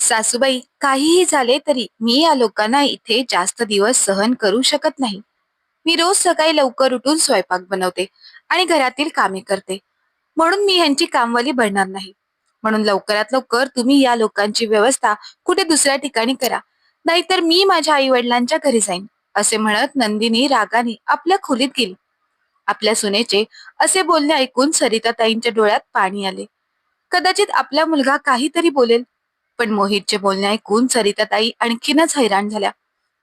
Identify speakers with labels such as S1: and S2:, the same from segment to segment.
S1: सासूबाई काहीही झाले तरी मी या लोकांना इथे जास्त दिवस सहन करू शकत नाही. मी रोज सकाळी लवकर उठून स्वयंपाक बनवते आणि घरातील कामे करते. म्हणून मी ह्यांची कामवाली बनणार नाही. म्हणून लवकरात लवकर तुम्ही या लोकांची व्यवस्था कुठे दुसऱ्या ठिकाणी करा. नाहीतर मी माझ्या आई वडिलांच्या घरी जाईन असे म्हणत नंदिनी रागाने आपल्या खोलीत गेली. आपल्या सुनेचे असे बोलणे ऐकून सरिताताईंच्या डोळ्यात पाणी आले. कदाचित आपला मुलगा काहीतरी बोलेल पण मोहितचे बोलणे ऐकून सरिताताई आणखीनच हैराण झाल्या.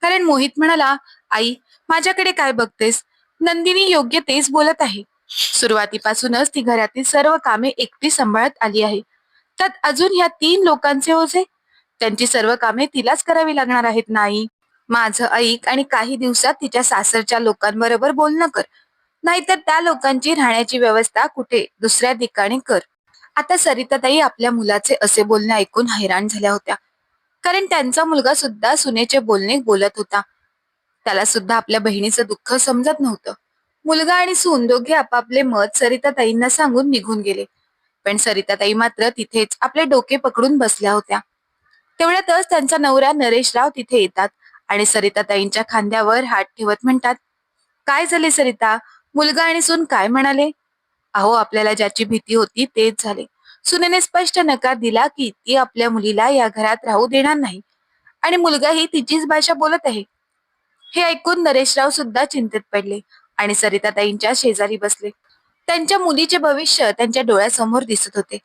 S1: कारण मोहित म्हणाला आई माझ्याकडे काय बघतेस? नंदिनी योग्य तेच बोलत आहे. सुरुवातीपासूनच ती घरातील सर्व कामे एकटी सांभाळत आली आहे. त्यात अजून ह्या तीन लोकांचे ओझे? त्यांची सर्व कामे तिलाच करावी लागणार आहेत नाही माझं ऐक आणि काही दिवसात तिच्या सासरच्या लोकांबरोबर बोलणं कर. नाहीतर त्या लोकांची राहण्याची व्यवस्था कुठे? दुसऱ्या ठिकाणी कर. आता सरिताताई आपल्या मुलाचे असे बोलणे ऐकून हैराण झाल्या होत्या. कारण त्यांचा मुलगा सुद्धा सुनेचे बोलणे बोलत होता. त्याला सुद्धा आपल्या बहिणीचं दुःख समजत नव्हतं. मुलगा आणि सून दोघे आपापले मत सरिताताईंना सांगून निघून गेले. पण सरिताताई मात्र तिथेच आपले डोके पकडून बसल्या होत्या. तेवढ्यातच त्यांचा नवरा नरेशराव तिथे येतात आणि सरिताताईंच्या खांद्यावर हात ठेवत म्हणतात काय झाले सरिता? मुलगा आणि सून काय म्हणाले? अहो आपल्याला ज्याची भीती होती तेच झाले. सुनेने स्पष्ट नकार दिला की ती आपल्या मुलीला या घरात राहू देणार नाही. आणि मुलगाही तिचीच भाषा बोलत आहे. हे ऐकून नरेशराव सुद्धा चिंतेत पडले आणि सरिताताईंच्या शेजारी बसले. त्यांच्या मुलीचे भविष्य त्यांच्या डोळ्यासमोर दिसत होते.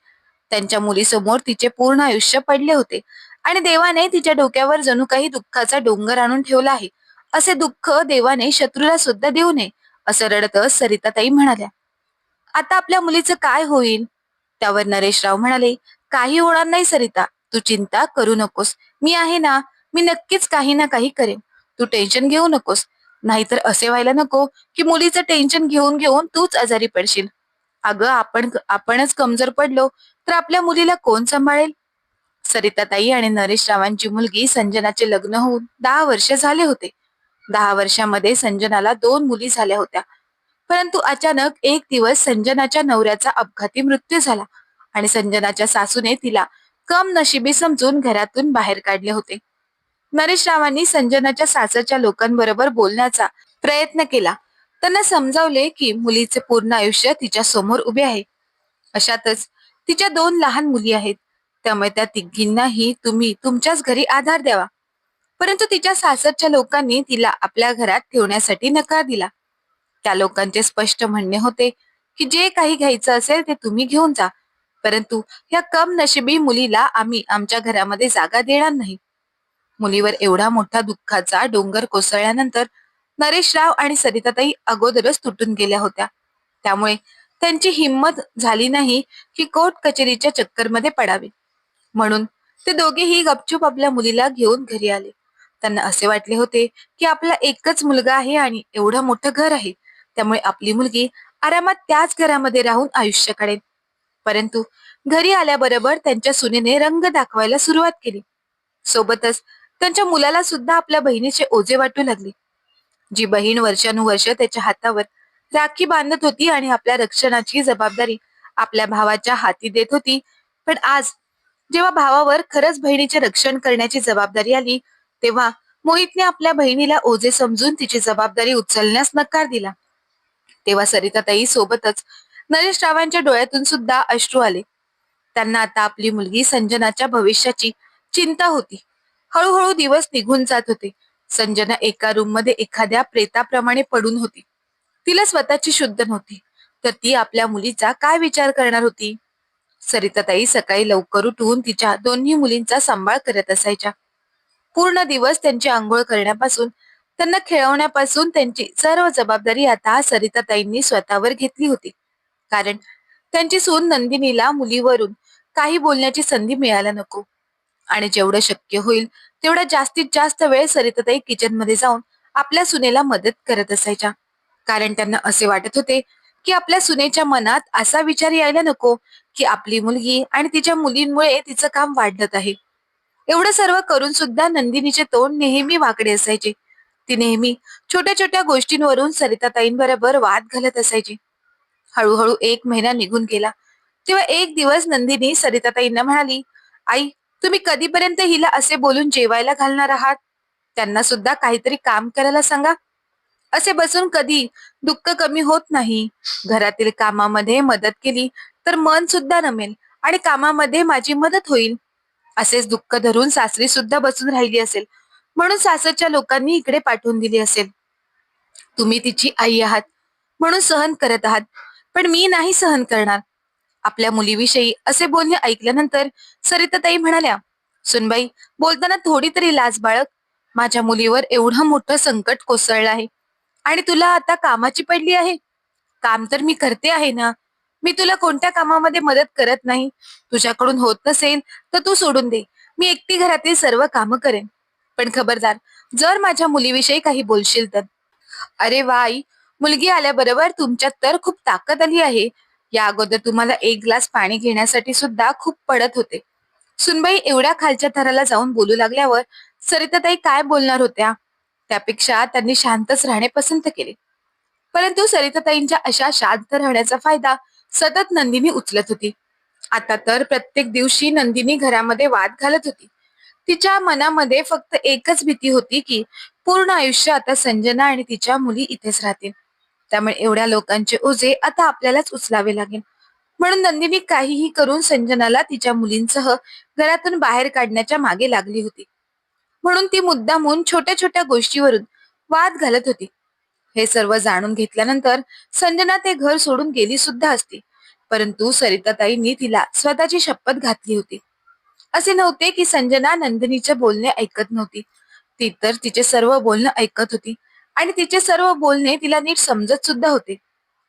S1: त्यांच्या मुलीसमोर तिचे पूर्ण आयुष्य पडले होते. आणि देवाने तिच्या डोक्यावर जणू काही दुःखाचा डोंगर आणून ठेवला आहे. असे दुःख देवाने शत्रूला सुद्धा देऊ नये असं रडतच सरिताताई म्हणाल्या. आता आपल्या मुलीचं काय होईल? त्यावर नरेशराव म्हणाले काही होणार नाही सरिता तू चिंता करू नकोस. मी आहे ना मी नक्कीच काही ना काही करेन. तू टेन्शन घेऊ नकोस. नाहीतर असे व्हायला नको की मुलीचं टेन्शन घेऊन घेऊन तूच आजारी पडशील. अगं आपण आपणच कमजोर पडलो तर आपल्या मुलीला कोण सांभाळेल? सरिताताई आणि नरेश रावांची मुलगी संजनाचे लग्न होऊन दहा वर्ष झाले होते. दहा वर्षामध्ये संजनाला दोन मुली झाल्या होत्या. परंतु अचानक एक दिवस संजनाच्या नवऱ्याचा अपघाती मृत्यू झाला आणि संजनाच्या सासूने तिला कम नशिबी समजून घरातून बाहेर काढले होते. नरेश रावांनी संजनाच्या सासरच्या लोकांबरोबर बोलण्याचा प्रयत्न केला. त्यांना समजावले की मुलीचे पूर्ण आयुष्य तिच्या समोर उभे आहे. अशातच तिच्या दोन लहान मुली आहेत. त्यामुळे त्या तिघींनाही तुम्ही तुमच्याच घरी आधार द्यावा. परंतु तिच्या सासरच्या लोकांनी तिला आपल्या घरात ठेवण्यासाठी नकार दिला. त्या लोकांचे स्पष्ट म्हणणे होते की जे काही घ्यायचं असेल ते तुम्ही घेऊन जा. परंतु या कम नशिबी मुलीला आम्ही आमच्या घरामध्ये जागा देणार नाही. मुलीवर एवढा मोठा दुःखाचा डोंगर कोसळल्यानंतर नरेशराव आणि सरिताताई अगोदरच तुटून गेल्या होत्या. त्यामुळे त्यांची हिंमत झाली नाही की कोर्ट कचेरीच्या चक्करमध्ये पडावे. म्हणून ते दोघेही गपचूप आपल्या मुलीला घेऊन घरी आले. त्यांना असे वाटले होते की आपला एकच मुलगा आहे आणि एवढं मोठं घर आहे. त्यामुळे आपली मुलगी आरामात त्याच घरामध्ये राहून आयुष्य काढेल. परंतु घरी आल्याबरोबर त्यांच्या सुनेने रंग दाखवायला सुरुवात केली. सोबतच त्यांच्या मुलाला सुद्धा आपल्या बहिणीचे ओझे वाटू लागले. जी बहीण वर्षानुवर्ष त्याच्या हातावर राखी बांधत होती आणि आपल्या रक्षणाची जबाबदारी आपल्या भावाच्या हाती देत होती पण आज जेव्हा भावावर खरंच बहिणीचे रक्षण करण्याची जबाबदारी आली तेव्हा मोहितने आपल्या बहिणीला ओझे समजून तिची जबाबदारी उचलण्यास नकार दिला. तेव्हा सरिताताई सोबतच नरेश रावांच्या डोळ्यातून सुद्धा अश्रू आले. त्यांना आता आपली मुलगी संजनाच्या भविष्याची चिंता होती. हळूहळू दिवस निघून जात होते. संजना एका रूममध्ये एखाद्या प्रेताप्रमाणे पडून होती. तिला स्वतःची शुद्ध नव्हती. तर ती आपल्या मुलीचा काय विचार करणार होती? सरिताताई सकाळी लवकर उठून तिच्या दोन्ही मुलींचा सांभाळ करत असायच्या. पूर्ण दिवस त्यांची आंघोळ करण्यापासून त्यांना खेळवण्यापासून त्यांची सर्व जबाबदारी आता सरिताताईंनी स्वतःवर घेतली होती. कारण त्यांची सून नंदिनीला मुलीवरून काही बोलण्याची संधी मिळायला नको. आणि जेवढं शक्य होईल तेवढा जास्तीत जास्त वेळ सरिताताई किचनमध्ये जाऊन आपल्या सुनेला मदत करत असायच्या. कारण त्यांना असे वाटत होते की आपल्या सुनेच्या मनात असा विचार यायला नको की आपली मुलगी आणि तिच्या मुलींमुळे तिचं काम वाढत आहे. एवढं सर्व करून सुद्धा नंदिनीचे तोंड नेहमी वाकडे असायचे. ती नेहमी छोट्या छोट्या गोष्टींवरून सरिताताईंबरोबर वाद घालत असायची. हळूहळू एक महिना निघून गेला. तेव्हा एक दिवस नंदिनी सरिताताईंना म्हणाली आई तुम्ही कधीपर्यंत हिला असे बोलून जेवायला घालणार आहात? त्यांना सुद्धा काहीतरी काम करायला सांगा. असे बसून कधी दुःख कमी होत नाही. घरातील कामामध्ये मदत केली तर मन सुद्धा नमेल आणि कामामध्ये माझी मदत होईल. असेच दुःख धरून सासरी सुद्धा बसून राहिली असेल. म्हणून सासरच्या लोकांनी इकडे पाठवून दिली असेल. तुम्ही तिची आई आहात म्हणून सहन करत आहात पण मी नाही सहन करणार. आपल्या मुलीविषयी असे बोलणे ऐकल्यानंतर सरिताताई म्हणाल्या सुनबाई बोलताना थोडी तरी लाज बाळक माझ्या मुलीवर एवढं मोठं संकट कोसळलं आहे. आणि तुला आता कामाची पडली आहे? काम तर मी करते आहे ना. मी तुला कोणत्या कामामध्ये मदत करत नाही? तुझ्याकडून होत नसेल तर तू सोडून दे. मी एकटी घरातील सर्व कामं करेन. पण खबरदार जर माझ्या मुलीविषयी काही बोलशील तर. अरे वाई मुलगी आल्याबरोबर तुमच्यात तर खूप ताकद आली आहे. या अगोदर तुम्हाला एक ग्लास पाणी घेण्यासाठी सुद्धा खूप पडत होते. सुनबाई एवढ्या खालच्या थराला जाऊन बोलू लागल्यावर सरिताताई काय बोलणार होत्या? त्यापेक्षा त्यांनी शांतच राहणे पसंत केले. परंतु सरिताताईंच्या अशा शांत राहण्याचा फायदा सतत नंदिनी उचलत होती. आता तर प्रत्येक दिवशी नंदिनी घरामध्ये वाद घालत होती. तिच्या मनामध्ये फक्त एकच भीती होती की पूर्ण आयुष्य आता संजना आणि तिच्या मुली इथेच राहतील. त्यामुळे एवढ्या लोकांचे ओझे आता आपल्यालाच उचलावे लागेल. म्हणून नंदिनी काहीही करून संजनाला तिच्या मुलींसह घरातून बाहेर काढण्याच्या मागे लागली होती. म्हणून ती मुद्दामून छोट्या छोट्या गोष्टीवरून वाद घालत होती. हे सर्व जाणून घेतल्यानंतर संजना ते घर सोडून गेली सुद्धा असती. परंतु सरिताताईंनी तिला स्वतःची शपथ घातली होती. असे नव्हते की संजना नंदिनीचे बोलणे ऐकत नव्हती. ती तर तिचे सर्व बोलणं ऐकत होती आणि तिचे सर्व बोलणे तिला नीट समजत सुद्धा होते.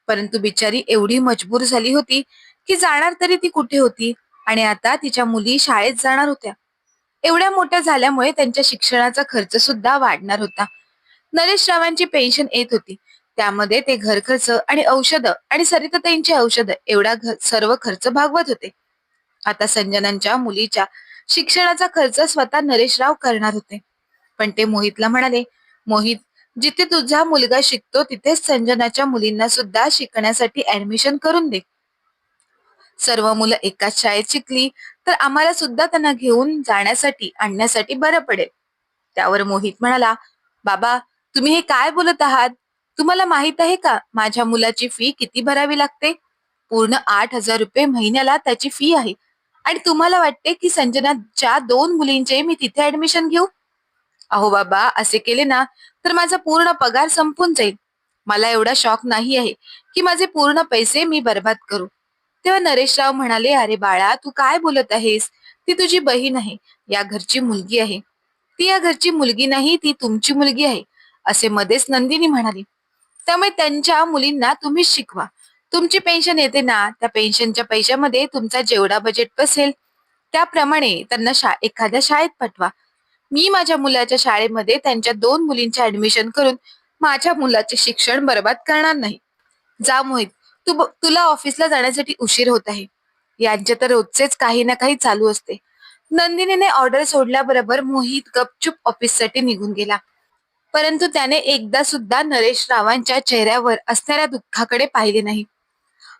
S1: परंतु बिचारी एवढी मजबूर झाली होती की जाणार तरी ती कुठे होती आणि आता तिच्या मुली शाळेत जाणार होत्या. एवढ्या मोठ्या झाल्यामुळे त्यांच्या शिक्षणाचा खर्च सुद्धा वाढणार होता. नरेश रावांची पेन्शन येत होती. त्यामध्ये ते घर खर्च आणि औषध आणि सरिताताईंची औषध एवढा सर्व खर्च भागवत होते. आता संजनांच्या मुलीच्या शिक्षणाचा खर्च स्वतः नरेश राव करणार होते. पण ते मोहितला म्हणाले मोहित जिथे तुझा मुलगा शिकतो तिथेच संजनाच्या मुलींना सुद्धा शिकण्यासाठी ऍडमिशन करून दे. सर्व मुलं एकाच शाळेत शिकली तर आम्हाला सुद्धा त्यांना घेऊन जाण्यासाठी आणण्यासाठी बरं पडेल. त्यावर मोहित म्हणाला बाबा तुम्ही हे काय बोलत आहात? तुम्हाला माहीत आहे का माझ्या मुलाची फी किती भरावी लागते? पूर्ण आठ हजार रुपये महिन्याला त्याची फी आहे. आणि तुम्हाला वाटते की संजनाच्या दोन मुलींचे मी तिथे ऍडमिशन घेऊ? अहो बाबा असे केले ना तर माझा पूर्ण पगार संपून जाईल. मला एवढा शॉक नाही आहे की माझे पूर्ण पैसे मी बर्बाद करू. तेव्हा नरेशराव म्हणाले अरे बाळा तू काय बोलत आहेस? ती तुझी बहीण आहे. या घरची मुलगी आहे. ती या घरची मुलगी नाही ती तुमची मुलगी आहे. असे मध्येच नंदिनी म्हणाली. त्यामुळे त्यांच्या मुलींना तुम्हीच शिकवा. तुमची पेन्शन येते ना त्या पेन्शनच्या पैशामध्ये तुमचा जेवढा बजेट बसेल त्याप्रमाणे त्यांना शा एखाद्या शाळेत पाठवा. मी माझ्या मुलाच्या शाळेमध्ये त्यांच्या दोन मुलींचे ऍडमिशन करून माझ्या मुलाचे शिक्षण बर्बाद करणार नाही. जा मोहित तू तुला ऑफिसला जाण्यासाठी उशीर होत आहे. यांचे तर रोजचेच काही ना काही चालू असते. नंदिनीने ऑर्डर सोडल्याबरोबर मोहित गपचूप ऑफिससाठी निघून गेला. परंतु त्याने एकदा सुद्धा नरेश रावांच्या चेहऱ्यावर असणाऱ्या दुःखाकडे पाहिले नाही.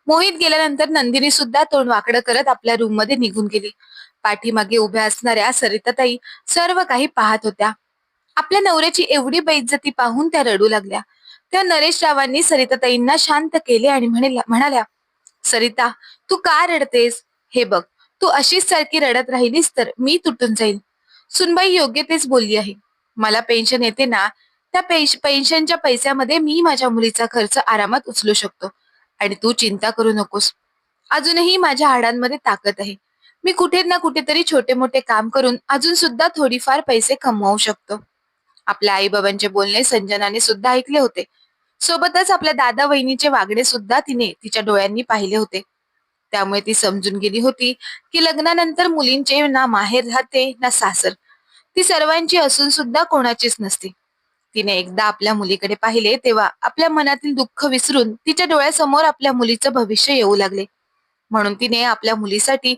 S1: मोहित गेल्यानंतर नंदिनी सुद्धा तोंड वाकडं करत आपल्या रूममध्ये निघून गेली. पाठीमागे उभ्या असणाऱ्या सरिताताई सर्व काही पाहत होत्या. आपल्या नवऱ्याची एवढी बैज्जती पाहून त्या रडू लागल्या. त्या नरेश रावांनी सरिताताईंना शांत केले आणि म्हणाल्या सरिता तू का रडतेस? हे बघ तू अशीच सारखी रडत राहिलीस तर मी तुटून जाईल सुनबाई योग्य तेच बोलली आहे. मला पेन्शन येते ना त्या पेन्शनच्या पैशामध्ये मी माझ्या मुलीचा खर्च आरामात उचलू शकतो. आणि तू चिंता करू नकोस. अजूनही माझ्या हाडांमध्ये ताकद आहे. मी कुठे ना कुठेतरी छोटे मोठे काम करून अजून सुद्धा थोडीफार पैसे कमवू शकतो. आपल्या आई बाबांचे बोलणे संजनाने सुद्धा ऐकले होते. सोबतच आपल्या दादा वहिनीचे वागणे सुद्धा तिने तिच्या डोळ्यांनी पाहिले होते. त्यामुळे ती समजून गेली होती की लग्नानंतर मुलींचे ना माहेर राहते ना सासर. ती सर्वांची असून सुद्धा कोणाचीच नसते. तिने एकदा आपल्या मुलीकडे पाहिले तेव्हा आपल्या मनातील दुःख विसरून तिच्या डोळ्यासमोर आपल्या मुलीचं भविष्य येऊ लागले. म्हणून तिने आपल्या मुलीसाठी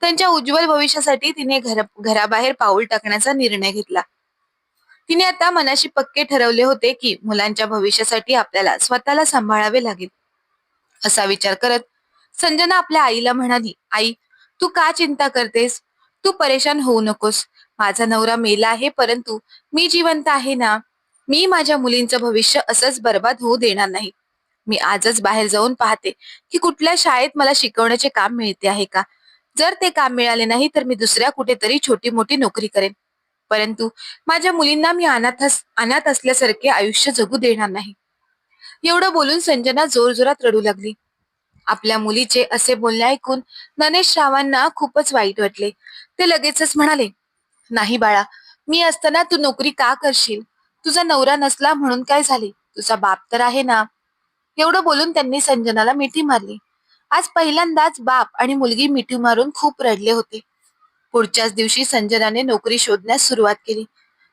S1: त्यांच्या उज्ज्वल भविष्यासाठी तिने घर घराबाहेर पाऊल टाकण्याचा निर्णय घेतला. तिने आता मनाशी पक्के ठरवले होते की मुलांच्या भविष्यासाठी आपल्याला स्वतःला सांभाळावे लागेल. असा विचार करत संजना आपल्या आईला म्हणाली आई तू का चिंता करतेस? तू परेशान होऊ नकोस. माझा नवरा मेला आहे परंतु मी जिवंत आहे ना? मी माझ्या मुलींचं भविष्य असंच बर्बाद होऊ देणार नाही. मी आजच बाहेर जाऊन पाहते की कुठल्या शाळेत मला शिकवण्याचे काम मिळते आहे का? जर ते काम मिळाले नाही तर मी दुसऱ्या कुठेतरी छोटी मोठी नोकरी करेन. परंतु माझ्या मुलींना मी अनाथ अनाथ असल्यासारखे आयुष्य जगू देणार नाही. एवढं बोलून संजना जोरजोरात रडू लागली. आपल्या मुलीचे असे बोलणे ऐकून ननेश रावांना खूपच वाईट वाटले. ते लगेचच म्हणाले नाही बाळा मी असताना तू नोकरी का करशील? तुझा नवरा नसला म्हणून काय झाले? तुझा बाप तर आहे ना. एवढं बोलून त्यांनी संजनाला मिठी मारली. आज पहिल्यांदाच बाप आणि मुलगी मिठी मारून खूप रडले होते. पुढच्याच दिवशी संजनाने नोकरी शोधण्यास सुरुवात केली.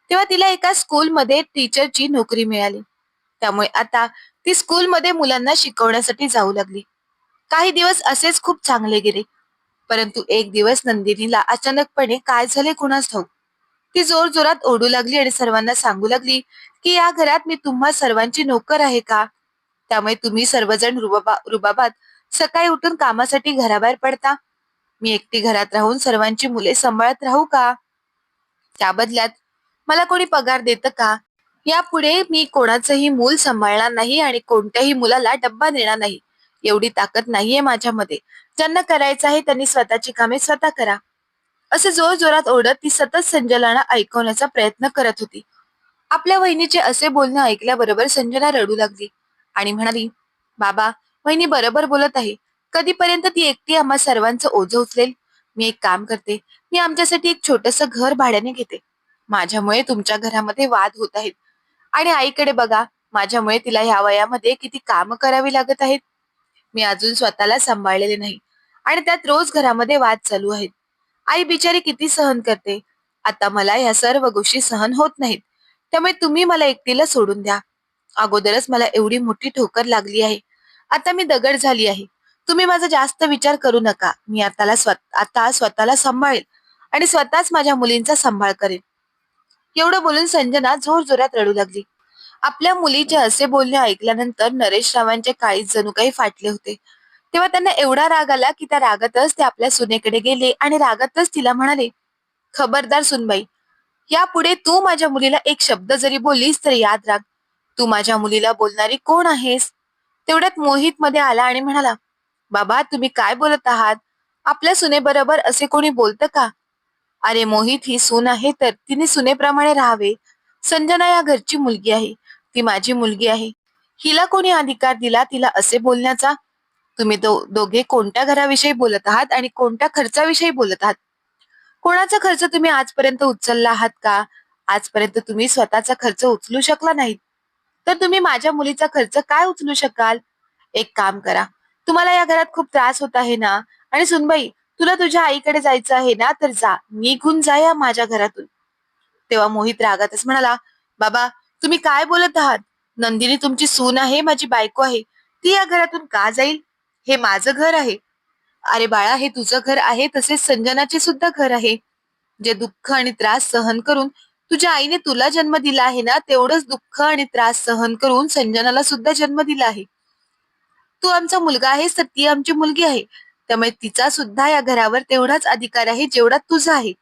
S1: तेव्हा तिला एका स्कूलमध्ये टीचरची नोकरी मिळाली. त्यामुळे आता ती स्कूलमध्ये मुलांना शिकवण्यासाठी जाऊ लागली. काही दिवस असेच खूप चांगले गेले. परंतु एक दिवस नंदिनीला अचानकपणे काय झाले कुणास ठाऊक? ती जोर जोरात ओढू लागली आणि सर्वांना सांगू लागली की या घरात मी तुम्हा सर्वांची नोकर आहे का? त्यामुळे तुम्ही सर्वजण रुबाबा रुबाबात सकाळी उठून कामासाठी घराबाहेर पडता. मी एकटी घरात राहून सर्वांची मुले सांभाळत राहू का? त्या बदल्यात मला कोणी पगार देतं का? यापुढे मी कोणाचंही मूल सांभाळणार नाही आणि कोणत्याही मुलाला डब्बा देणार नाही. एवढी ताकद नाहीये माझ्यामध्ये. ज्यांना करायचं आहे त्यांनी स्वतःची कामे स्वतः करा. असे जोर जोरात ओढत ती सतत संजनाला ऐकवण्याचा प्रयत्न करत होती. आपल्या वहिनीचे असे बोलणे ऐकल्याबरोबर संजना रडू लागली आणि म्हणाली बाबा वहिनी बरोबर बोलत आहे. कधीपर्यंत ती एकटी आम्हा सर्वांचं ओझं उचलेल? मी एक काम करते. मी आमच्यासाठी एक छोटस घर भाड्याने घेते. माझ्यामुळे तुमच्या घरामध्ये वाद होत आहेत. आणि आईकडे बघा माझ्यामुळे तिला ह्या वयामध्ये किती काम करावी लागत आहेत. मी अजून स्वतःला सांभाळलेले नाही आणि त्यात रोज घरामध्ये वाद चालू आहेत. आई बिचारी किती सहन करते? आता मला ह्या सर्व गोष्टी सहन होत नाहीत. त्यामुळे तुम्ही मला एकटीला सोडून द्या. अगोदरच मला एवढी मोठी ठोकर लागली आहे. आता मी दगड झाली आहे. तुम्ही माझा जास्त विचार करू नका. मी आताला स्वत आता स्वतःला सांभाळेल आणि स्वतःच माझ्या मुलींचा सांभाळ करेन. एवढं बोलून संजना जोर जोरात रडू लागली. आपल्या मुलीचे असे बोलणे ऐकल्यानंतर नरेश रावांचे काळीच जणू काही फाटले होते. तेव्हा त्यांना एवढा राग आला की त्या रागातच ते आपल्या सुनेकडे गेले आणि रागातच तिला म्हणाले खबरदार सुनबाई यापुढे तू माझ्या मुलीला एक शब्द जरी बोललीस तर याद राख तू माझ्या मुलीला बोलणारी कोण आहेस? तेवढ्यात मोहित मध्ये आला आणि म्हणाला बाबा तुम्ही काय बोलत आहात? आपल्या सुनेबरोबर असे कोणी बोलतं का? अरे मोहित ही सून आहे तर तिने सुनेप्रमाणे राहावे. संजना या घरची मुलगी आहे. ती माझी मुलगी आहे. हिला कोणी अधिकार दिला तिला असे बोलण्याचा? तुम्ही दो दोघे कोणत्या घराविषयी बोलत आहात आणि कोणत्या खर्चाविषयी बोलत आहात? कोणाचा खर्च तुम्ही आजपर्यंत उचलला आहात का? आजपर्यंत तुम्ही स्वतःचा खर्च उचलू शकला नाही तर तुम्ही माझ्या मुलीचा खर्च काय उचलू शकाल? एक काम करा. तुम्हाला या घरात खूप त्रास होत आहे ना? आणि सुनबाई तुला तुझ्या आईकडे जायचं आहे ना? तर जा. निघून जा या माझ्या घरातून. तेव्हा मोहित रागातच म्हणाला बाबा तुम्ही काय बोलत आहात? नंदिनी तुमची सून आहे माझी बायको आहे. ती या घरातून का जाईल? हे माझं घर आहे. अरे बाळा हे तुझं घर आहे तसेच संजनाचे सुद्धा घर आहे. जे दुःख आणि त्रास सहन करून तुझ्या आईने तुला जन्म दिला आहे ना तेवढंच दुःख आणि त्रास सहन करून संजनाला सुद्धा जन्म दिला आहे. तू आमचा मुलगा आहेस तर ती आमची मुलगी आहे. त्यामुळे तिचा सुद्धा या घरावर तेवढाच अधिकार आहे जेवढा तुझा आहे.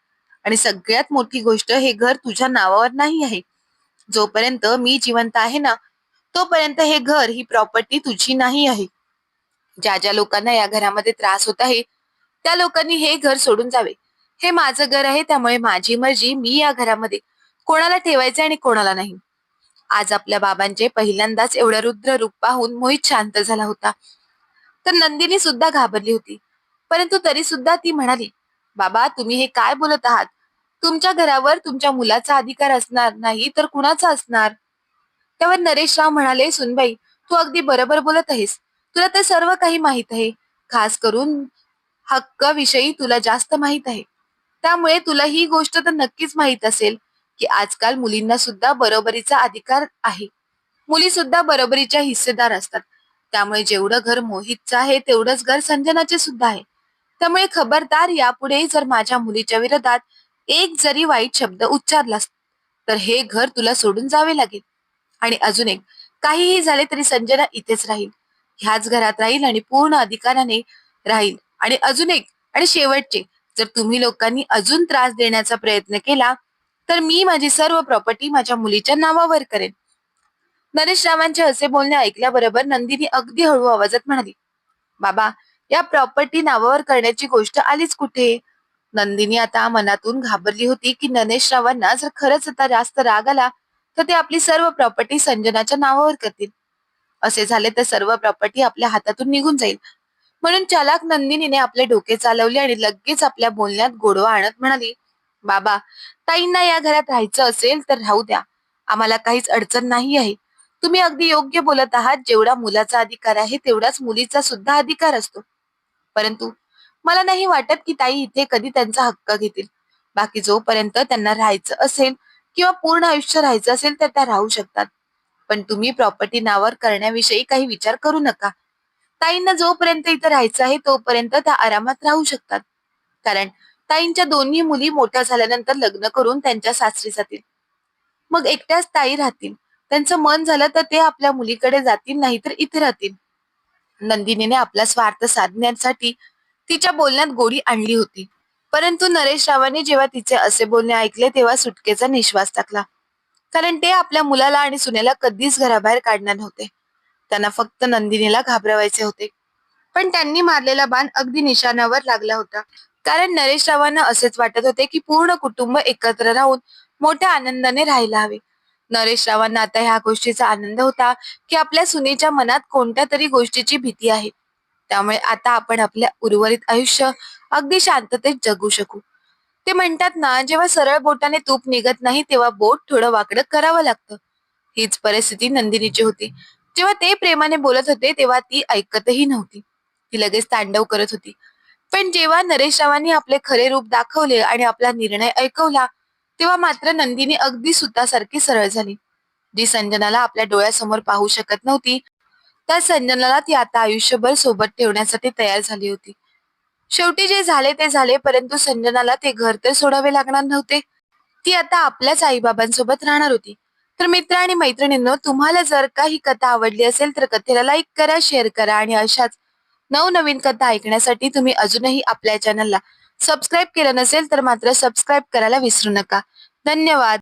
S1: आणि सगळ्यात मोठी गोष्ट हे घर तुझ्या नावावर नाही आहे. जोपर्यंत मी जिवंत आहे ना तोपर्यंत हे घर ही प्रॉपर्टी तुझी नाही आहे. ज्या ज्या लोकांना या घरामध्ये त्रास होत आहे त्या लोकांनी हे घर सोडून जावे. हे माझं घर आहे त्यामुळे माझी मर्जी मी या घरामध्ये कोणाला ठेवायचे आणि कोणाला नाही. आज आपल्या बाबांचे पहिल्यांदाच एवढं रुद्र रूप पाहून मोहित शांत झाला होता. तर नंदिनी सुद्धा घाबरली होती. परंतु तरी सुद्धा ती म्हणाली बाबा तुम्ही हे काय बोलत आहात? तुमच्या घरावर तुमच्या मुलाचा अधिकार असणार नाही तर कुणाचा असणार? त्यावर नरेश राव म्हणाले सुनबाई तू अगदी बरोबर बोलत आहेस. तुला तर सर्व काही माहीत आहे. खास करून हक्काविषयी तुला जास्त माहीत आहे. त्यामुळे तुला ही गोष्ट तर नक्कीच माहीत असेल की आजकाल मुलींना सुद्धा बरोबरीचा अधिकार आहे. मुली सुद्धा बरोबरीच्या हिस्सेदार असतात. त्यामुळे जेवढं घर मोहितचं आहे तेवढंच घर संजनाचे सुद्धा आहे. त्यामुळे खबरदार यापुढे जर माझ्या मुलीच्या विरोधात एक जरी वाईट शब्द उच्चारलास तर हे घर तुला सोडून जावे लागेल. आणि अजून एक काहीही झाले तरी संजना इथेच राहील. ह्याच घरात राहील आणि पूर्ण अधिकाराने राहील. आणि अजून एक आणि शेवटचे जर तुम्ही लोकांनी अजून त्रास देण्याचा प्रयत्न केला तर मी माझी सर्व प्रॉपर्टी माझ्या मुलीच्या नावावर करेन. नरेश रावांचे असे बोलणे ऐकल्याबरोबर नंदिनी अगदी हळू आवाजात म्हणाली बाबा या प्रॉपर्टी नावावर करण्याची गोष्ट आलीच कुठे? नंदिनी आता मनातून घाबरली होती की नरेश रावांना जर खरंच आता जास्त राग आला तर ते आपली सर्व प्रॉपर्टी संजनाच्या नावावर करतील. असे झाले तर सर्व प्रॉपर्टी आपल्या हातातून निघून जाईल. म्हणून चालाक नंदिनीने आपले डोके चालवले आणि लगेच आपल्या बोलण्यात गोडवा आणत म्हणाली बाबा ताईंना या घरात राहायचं असेल तर राहू द्या. आम्हाला काहीच अडचण नाही आहे. तुम्ही अगदी योग्य बोलत आहात. जेवढा मुलाचा अधिकार आहे तेवढाच मुलीचा सुद्धा अधिकार असतो. परंतु मला नाही वाटत की ताई इथे कधी त्यांचा हक्क घेतील. बाकी जोपर्यंत त्यांना राहायचं असेल किंवा पूर्ण आयुष्य राहायचं असेल तर त्या राहू शकतात. पण तुम्ही प्रॉपर्टी नावावर करण्याविषयी काही विचार करू नका. ताईंना जोपर्यंत इथं राहायचं आहे तोपर्यंत त्या आरामात राहू शकतात. कारण ताईंच्या दोन्ही मुली मोठ्या झाल्यानंतर लग्न करून त्यांच्या सासरी जातील. मग एकट्याच ताई राहतील. त्यांचं मन झालं तर ते आपल्या मुलीकडे जातील नाही तर इथे राहतील. नंदिनीने आपला स्वार्थ साधण्यासाठी तिच्या बोलण्यात गोडी आणली होती. परंतु नरेश रावांनी जेव्हा तिचे असे बोलणे ऐकले तेव्हा सुटकेचा निश्वास टाकला. कारण ते आपल्या मुलाला आणि सुनेला कधीच घराबाहेर काढणार नव्हते. त्यांना फक्त नंदिनीला घाबरवायचे होते. पण त्यांनी मारलेला बाण अगदी निशाणावर लागला होता. कारण नरेश रावांना असेच वाटत होते की पूर्ण कुटुंब एकत्र राहून मोठ्या आनंदाने राहायला हवे. नरेश रावांना आता ह्या गोष्टीचा आनंद होता की आपल्या सुनेच्या मनात कोणत्या तरी गोष्टीची भीती आहे. त्यामुळे आता आपण आपल्या उर्वरित आयुष्य अगदी शांततेत जगू शकू. ते म्हणतात ना जेव्हा सरळ बोटाने तूप निघत नाही तेव्हा बोट थोडं वाकडं करावं लागतं. हीच परिस्थिती नंदिनीची होती. जेव्हा ते प्रेमाने बोलत होते तेव्हा ती ऐकतही नव्हती. ती लगेच तांडव करत होती. पण जेव्हा नरेश रावांनी आपले खरे रूप दाखवले आणि आपला निर्णय ऐकवला तेव्हा मात्र नंदिनी अगदी सुतासारखी सरळ झाली. जी संजनाला आपल्या डोळ्यासमोर पाहू शकत नव्हती त्या संजनाला ती आता आयुष्यभर सोबत ठेवण्यासाठी तयार झाली होती. शेवटी जे झाले ते झाले परंतु संजनाला ते घर तर सोडावे लागणार नव्हते. ती आता आपल्याच आईबाबांसोबत राहणार होती. तर मित्र आणि मैत्रिणींनो तुम्हाला जर का ही कथा आवडली असेल तर कथेला लाईक करा शेअर करा आणि अशाच नवनवीन कथा ऐकण्यासाठी तुम्ही अजूनही आपल्या चॅनलला सबस्क्राईब केलं नसेल तर मात्र सबस्क्राईब करायला विसरू नका. धन्यवाद.